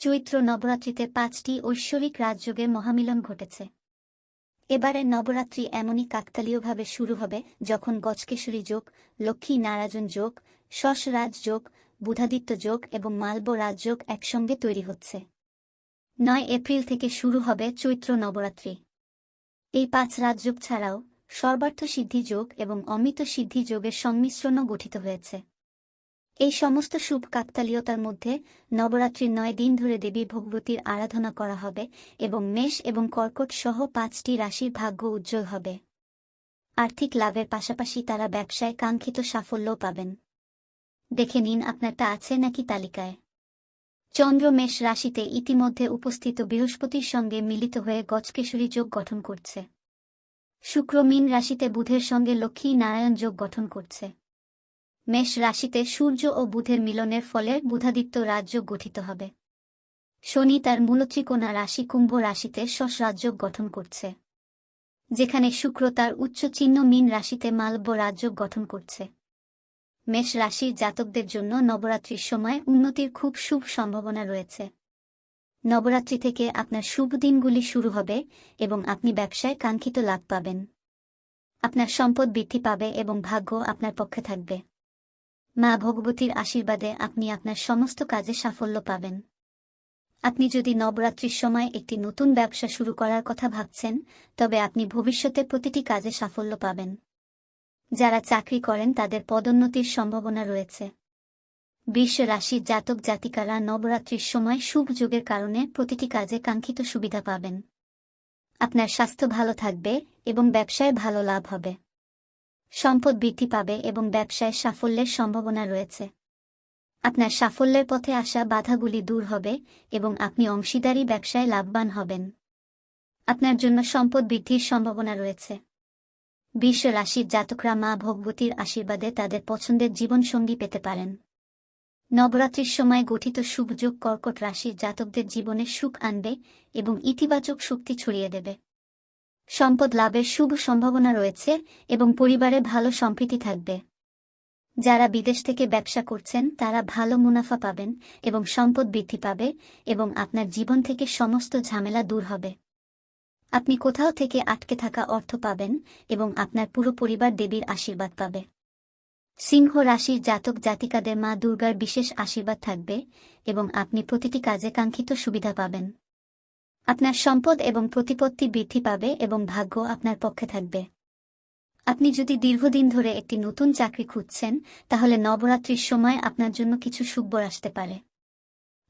চৈত্র নবরাত্রিতে পাঁচটি ঐশ্বরিক রাজযোগে মহামিলন ঘটেছে। এবারের নবরাত্রি এমনই কাকতালীয়ভাবে শুরু হবে যখন গজকেশরী যোগ, লক্ষ্মী নারায়ণ যোগ শশরাজ যোগ, বুধাদিত্য যোগ এবং মালব রাজযোগ একসঙ্গে তৈরি হচ্ছে। নয় এপ্রিল থেকে শুরু হবে চৈত্র নবরাত্রি। এই পাঁচ রাজযোগ ছাড়াও সর্বার্থ সিদ্ধি যোগ এবং অমৃত সিদ্ধি যোগের সংমিশ্রণও গঠিত হয়েছে। এই সমস্ত শুভ কাকতালীয়তার মধ্যে নবরাত্রির নয় দিন ধরে দেবী ভগবতীর আরাধনা করা হবে এবং মেষ এবং কর্কট সহ পাঁচটি রাশির ভাগ্য উজ্জ্বল হবে। আর্থিক লাভের পাশাপাশি তারা ব্যবসায় কাঙ্ক্ষিত সাফল্যও পাবেন। দেখে নিন আপনারটা আছে নাকি তালিকায়। চন্দ্র মেষ রাশিতে ইতিমধ্যে উপস্থিত বৃহস্পতির সঙ্গে মিলিত হয়ে গজকেশরী যোগ গঠন করছে। শুক্র মীন রাশিতে বুধের সঙ্গে লক্ষ্মী নারায়ণ যোগ গঠন করছে। মেষ রাশিতে সূর্য ও বুধের মিলনের ফলে বুধাদিত্য রাজ্য গঠিত হবে। শনি তার মূলত্রিকোণা রাশি কুম্ভ রাশিতে শশ রাজযোগ গঠন করছে। যেখানে শুক্র তার উচ্চ চিহ্ন মীন রাশিতে মালব্য রাজ্য গঠন করছে। মেষ রাশির জাতকদের জন্য নবরাত্রির সময় উন্নতির খুব শুভ সম্ভাবনা রয়েছে। নবরাত্রি থেকে আপনার শুভ দিনগুলি শুরু হবে এবং আপনি ব্যবসায় কাঙ্ক্ষিত লাভ পাবেন। আপনার সম্পদ বৃদ্ধি পাবে এবং ভাগ্য আপনার পক্ষে থাকবে। মা ভগবতীর আশীর্বাদে আপনি আপনার সমস্ত কাজে সাফল্য পাবেন। আপনি যদি নবরাত্রির সময় একটি নতুন ব্যবসা শুরু করার কথা ভাবছেন, তবে আপনি ভবিষ্যতে প্রতিটি কাজে সাফল্য পাবেন। যারা চাকরি করেন, তাদের পদোন্নতির সম্ভাবনা রয়েছে। বিশ্ব রাশির জাতক জাতিকারা নবরাত্রির সময় শুভ যোগের কারণে প্রতিটি কাজে কাঙ্ক্ষিত সুবিধা পাবেন। আপনার স্বাস্থ্য ভালো থাকবে এবং ব্যবসায় ভালো লাভ হবে। সম্পদ বৃদ্ধি পাবে এবং ব্যবসায় সাফল্যের সম্ভাবনা রয়েছে। আপনার সাফল্যের পথে আসা বাধাগুলি দূর হবে এবং আপনি অংশীদারি ব্যবসায় লাভবান হবেন। আপনার জন্য সম্পদ বৃদ্ধির সম্ভাবনা রয়েছে। বিশ্ব রাশির জাতকরা মা ভগবতীর আশীর্বাদে তাদের পছন্দের জীবনসঙ্গী পেতে পারেন। নবরাত্রির সময় গঠিত শুভযোগ কর্কট রাশির জাতকদের জীবনে সুখ আনবে এবং ইতিবাচক শক্তি ছড়িয়ে দেবে। সম্পদ লাভের শুভ সম্ভাবনা রয়েছে এবং পরিবারে ভালো সম্প্রীতি থাকবে। যারা বিদেশ থেকে ব্যবসা করছেন, তারা ভালো মুনাফা পাবেন এবং সম্পদ বৃদ্ধি পাবে এবং আপনার জীবন থেকে সমস্ত ঝামেলা দূর হবে। আপনি কোথাও থেকে আটকে থাকা অর্থ পাবেন এবং আপনার পুরো পরিবার দেবীর আশীর্বাদ পাবে। সিংহ রাশির জাতক জাতিকাদের মা দুর্গার বিশেষ আশীর্বাদ থাকবে এবং আপনি প্রতিটি কাজে কাঙ্ক্ষিত সুবিধা পাবেন। আপনার সম্পদ এবং প্রতিপত্তি বৃদ্ধি পাবে এবং ভাগ্য আপনার পক্ষে থাকবে। আপনি যদি দীর্ঘদিন ধরে একটি নতুন চাকরি খুঁজছেন, তাহলে নবরাত্রির সময় আপনার জন্য কিছু সুখবর আসতে পারে।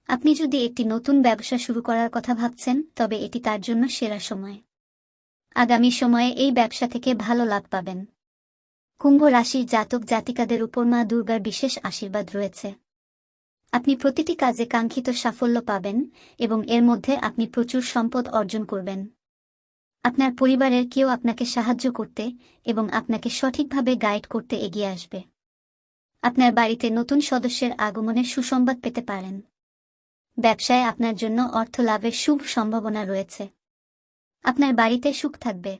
আপনি যদি একটি নতুন ব্যবসা শুরু করার কথা ভাবছেন, তবে এটি তার জন্য সেরা সময়। আগামী সময়ে এই ব্যবসা থেকে ভালো লাভ পাবেন। কুম্ভ রাশির জাতক জাতিকাদের উপর মা দুর্গার বিশেষ আশীর্বাদ রয়েছে। আপনি প্রতিটি কাজে কাঙ্ক্ষিত সাফল্য পাবেন এবং এর মধ্যে আপনি প্রচুর সম্পদ অর্জন করবেন। আপনার পরিবারের কেউ আপনাকে সাহায্য করতে এবং আপনাকে সঠিকভাবে গাইড করতে এগিয়ে আসবে। আপনার বাড়িতে নতুন সদস্যের আগমনের সুসংবাদ পেতে পারেন। ব্যবসায় আপনার জন্য অর্থ লাভের শুভ সম্ভাবনা রয়েছে। আপনার বাড়িতে সুখ থাকবে।